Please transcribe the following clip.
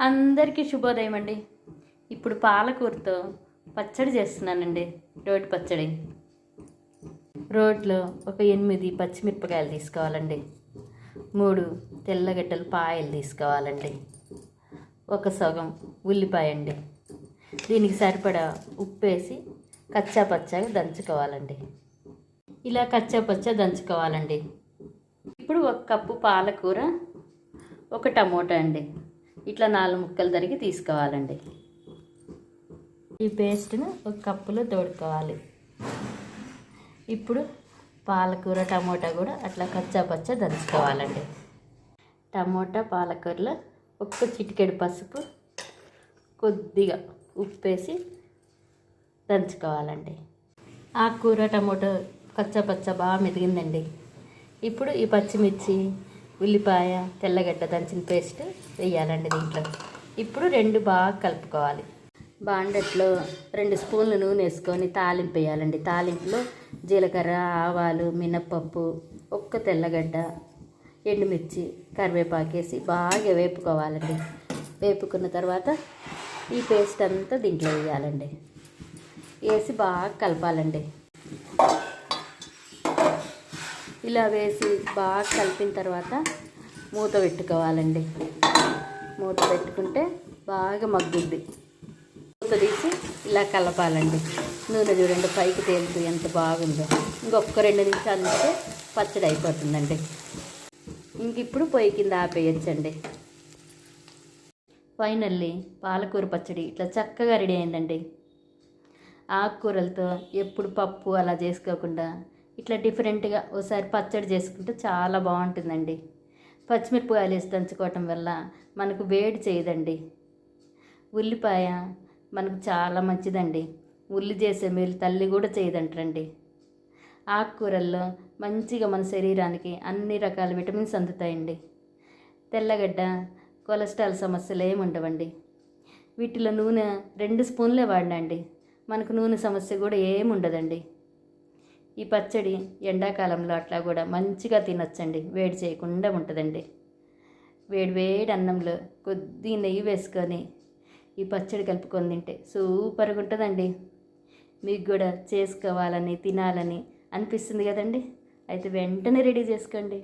అందరికీ శుభోదయం అండి. ఇప్పుడు పాలకూరతో పచ్చడి చేస్తున్నానండి. రోటి పచ్చడి. రోట్లో ఒక ఎనిమిది పచ్చిమిరపకాయలు తీసుకోవాలండి. మూడు తెల్లగడ్డలు పాయలు తీసుకోవాలండి. ఒక సగం ఉల్లిపాయ అండి. దీనికి సరిపడా ఉప్పు వేసి కచ్చా పచ్చాగా దంచుకోవాలండి. ఇలా కచ్చా పచ్చా దంచుకోవాలండి. ఇప్పుడు ఒక కప్పు పాలకూర ఒక టమోటా అండి. ఇట్లా నాలుగు ముక్కలు తరిగి తీసుకోవాలండి. ఈ పేస్ట్ను ఒక కప్పులో తోడుకోవాలి. ఇప్పుడు పాలకూర టమోటా కూడా అట్లా కచ్చాపచ్చ దంచుకోవాలండి. టమోటా పాలకూరలో ఒక్క చిటికెడు పసుపు కొద్దిగా ఉప్పేసి దంచుకోవాలండి. ఆకుకూర టమోటో కచ్చా పచ్చ బాగా మెదిగిందండి. ఇప్పుడు ఈ పచ్చిమిర్చి ఉల్లిపాయ తెల్లగడ్డ దంచిన పేస్ట్ వేయాలండి దీంట్లో. ఇప్పుడు రెండు బాగా కలుపుకోవాలి. బాండట్లో రెండు స్పూన్లు నూనె వేసుకొని తాలింపు వేయాలండి. తాలింపులో జీలకర్ర ఆవాలు మినప్పప్పు ఒక్క తెల్లగడ్డ ఎండుమిర్చి కరివేపాకు వేసి బాగా వేపుకోవాలండి. వేపుకున్న తర్వాత ఈ పేస్ట్ అంతా దీంట్లో వేయాలండి. వేసి బాగా కలపాలండి. ఇలా వేసి బాగా కలిపిన తర్వాత మూత పెట్టుకోవాలండి. మూత పెట్టుకుంటే బాగా మగ్గుద్ది. మూత తీసి ఇలా కలపాలండి. నూనె చూడండి పైకి తేలుతూ ఎంత బాగుందో. ఇంకొక రెండు నిమిషాలు ఉంటే పచ్చడి అయిపోతుందండి. ఇంక ఇప్పుడు పొయ్యి కింద ఆపేయచ్చండి. ఫైనల్లీ పాలకూర పచ్చడి ఇట్లా చక్కగా రెడీ అయిందండి. ఆకుకూరలతో ఎప్పుడు పప్పు అలా చేసుకోకుండా ఇట్లా డిఫరెంట్గా ఒకసారి పచ్చడి చేసుకుంటే చాలా బాగుంటుందండి. పచ్చిమిరపకాయలు వేసి దంచుకోవటం వల్ల మనకు వేడి చేయదండి. ఉల్లిపాయ మనకు చాలా మంచిదండి. ఉల్లి చేసే మేలు తల్లి కూడా చేయదంటండి ఆకుకూరల్లో మంచిగా మన శరీరానికి అన్ని రకాల విటమిన్స్ అందుతాయండి. తెల్లగడ్డ కొలెస్ట్రాల్ సమస్యలు ఏమి ఉండవండి. వీటిలో నూనె రెండు స్పూన్లే వాడినండి. మనకు నూనె సమస్య కూడా ఏమి ఉండదండి. ఈ పచ్చడి ఎండాకాలంలో అట్లా కూడా మంచిగా తినొచ్చండి. వేడి చేయకుండా ఉంటుందండి. వేడి వేడి అన్నంలో కొద్ది నెయ్యి వేసుకొని ఈ పచ్చడి కలుపుకొని తింటే సూపర్గా ఉంటుందండి. మీకు కూడా చేసుకోవాలని తినాలని అనిపిస్తుంది కదండి. అయితే వెంటనే రెడీ చేసుకోండి.